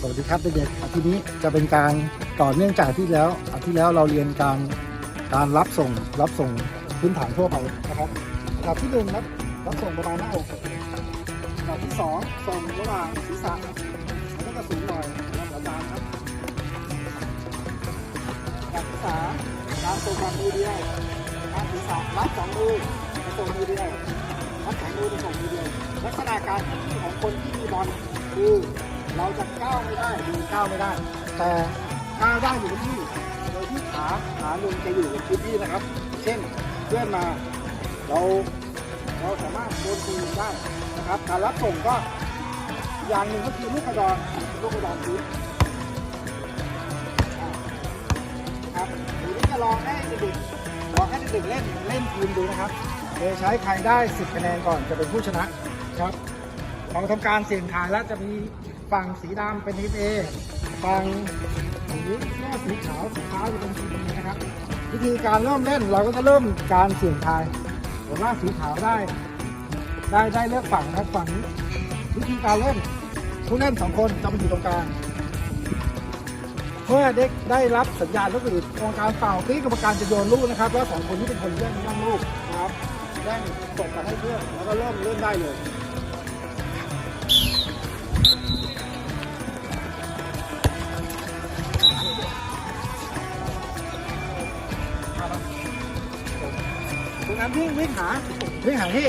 สวัสดีครับเด็กๆอาทิตย์นี้จะเป็นการต่อเนื่องจากที่แล้วอาทิตย์แล้วเราเรียนการการรับส่งรับส่งพื้นฐานทั่วไปนะครับระดับที่หนึ่งรับรับส่งประมาณหน้าอกระดับที่สองส่งระหว่างศีรษะแล้วก็สูงหน่อยนะครับอาจารย์ครับระดับที่สามการส่งแบบมือเดียวการศีรษะรับสองมือส่งมือเดียวรับสองมือส่งมือเดียวลักษณะการของคนที่มีบอลคือ เราจะก้าวไม่ได้ดูก้าวไม่ได้ แต่ก้าวได้อยู่ที่โดยที่ขาขาหนึ่งจะอยู่กับพื้นที่นะครับ เช่นเลื่อนมาเราเราสามารถโดนปืนได้นะครับการรับส่งก็อย่างหนึ่งก็คือลูกกระดอนลูกกระดอนพื้นอ่าครับหรือจะลองให้เด็กๆลองให้เด็กๆเล่นเล่นทีมดูนะครับโดยใช้ใครได้ 10คะแนนก่อนจะเป็นผู้ชนะ ครับเราทำการเสี่ยงทายแล้วจะมี ฝั่งสีดำเป็นทีมเอฝั่งสีแม่สีขาวสีฟ้าจะเป็นทีมบีนะครับ วิธีการเริ่มเล่นเราก็จะเริ่มการเสี่ยงทายผมว่าสีขาวได้ ได้ได้เลือกฝั่งนะฝั่งนี้วิธีการเล่นผู้เล่นสองคนจะมาอยู่ตรงกลางเมื่อเด็กได้รับสัญญาณลูก็คือกรรมการเป่าปีกรรมการจะโยนลูกนะครับแล้วสองคนนี้เป็นคนแย่งย่างลูกนะครับแย่งส่งไปให้เพื่อนแล้วก็เริ่มเล่นได้เลย ตรงนั้นวิ่งวิ่งหาวิ่งหาที่